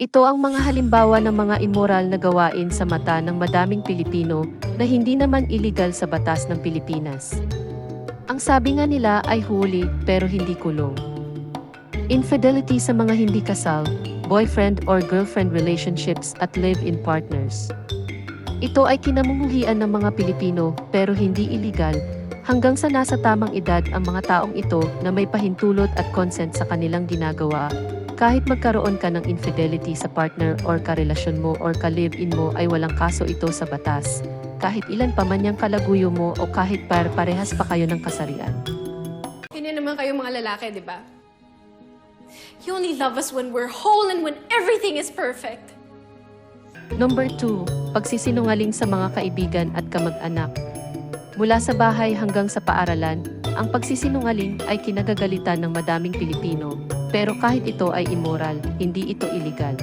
Ito ang mga halimbawa ng mga immoral na gawain sa mata ng madaming Pilipino na hindi naman illegal sa batas ng Pilipinas. Ang sabi nga nila ay huli pero hindi kulong. Infidelity sa mga hindi kasal, boyfriend or girlfriend relationships at live-in partners. Ito ay kinamumuhian ng mga Pilipino pero hindi illegal hanggang sa nasa tamang edad ang mga taong ito na may pahintulot at consent sa kanilang ginagawa. Kahit magkaroon ka ng infidelity sa partner or karelasyon mo or ka-live-in mo ay walang kaso ito sa batas. Kahit ilan pa man yung kalaguyo mo o kahit par parehas pa kayo ng kasarian. Ganyan naman kayo mga lalaki, di ba? You only love us when we're whole and when everything is perfect. Number 2, pagsisinungaling sa mga kaibigan at kamag-anak. Mula sa bahay hanggang sa paaralan, ang pagsisinungaling ay kinagagalitan ng madaming Pilipino, pero kahit ito ay immoral, hindi ito illegal.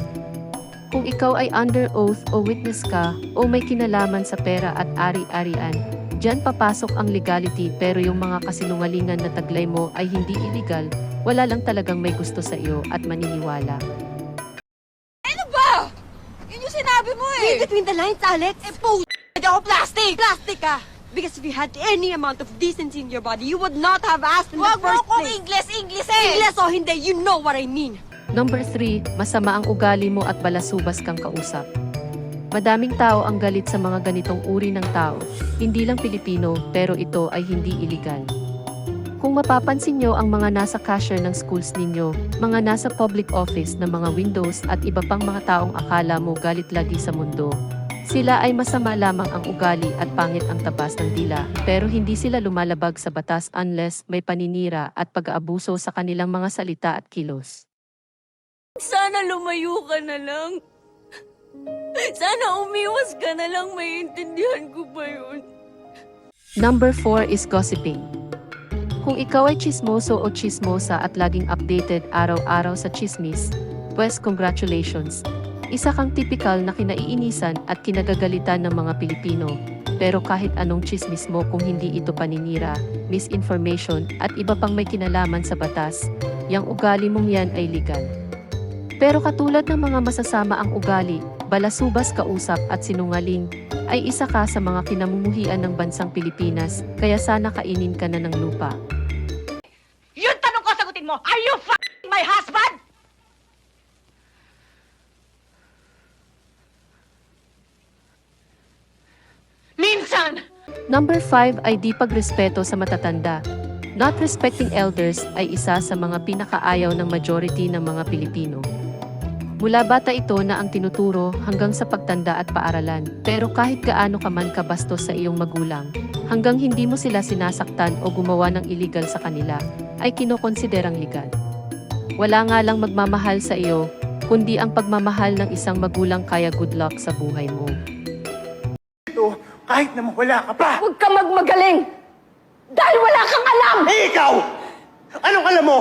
Kung ikaw ay under oath o witness ka o may kinalaman sa pera at ari-arian, diyan papasok ang legality pero yung mga kasinungalingan na taglay mo ay hindi illegal, wala lang talagang may gusto sa iyo at maniniwala. Yun yung sinabi mo eh. Read between the lines, Alex. Eh, po, hindi ako plastic. Plastic ka. Because if you had any amount of decency in your body, you would not have asked in Wag the mo first akong place. English, English eh. English o hindi, you know what I mean. Number 3, masama ang ugali mo at balasubas kang kausap. Madaming tao ang galit sa mga ganitong uri ng tao, hindi lang Pilipino pero ito ay hindi iligal. Kung mapapansin nyo ang mga nasa cashier ng schools ninyo, mga nasa public office ng mga windows at iba pang mga taong akala mo galit lagi sa mundo, sila ay masama lamang ang ugali at pangit ang tabas ng dila, pero hindi sila lumalabag sa batas unless may paninira at pag-aabuso sa kanilang mga salita at kilos. Sana lumayo ka na lang. Sana umiwas ka na lang, maiintindihan ko ba yun? Number 4 is gossiping. Kung ikaw ay chismoso o chismosa at laging updated araw-araw sa chismis, pues congratulations. Isa kang typical na kinaiinisan at kinagagalitan ng mga Pilipino. Pero kahit anong chismis mo kung hindi ito paninira, misinformation at iba pang may kinalaman sa batas, yang ugali mong yan ay legal. Pero katulad ng mga masasama ang ugali, balasubas kausap at sinungaling, ay isa ka sa mga kinamumuhian ng bansang Pilipinas, kaya sana kainin ka na ng lupa. Yun tanong ko, sagutin mo. Are you f***ing my husband? Number 5 ay di pagrespeto sa matatanda. Not respecting elders ay isa sa mga pinakaayaw ng majority ng mga Pilipino. Mula bata ito na ang tinuturo hanggang sa pagtanda at paaralan. Pero kahit gaano ka man kabastos sa iyong magulang, hanggang hindi mo sila sinasaktan o gumawa ng illegal sa kanila, ay kinokonsiderang legal. Wala nga lang magmamahal sa iyo, kundi ang pagmamahal ng isang magulang kaya good luck sa buhay mo. Kahit na mawala ka pa. Huwag ka magmagaling! Dahil wala kang alam! Eh, ikaw! Anong alam mo?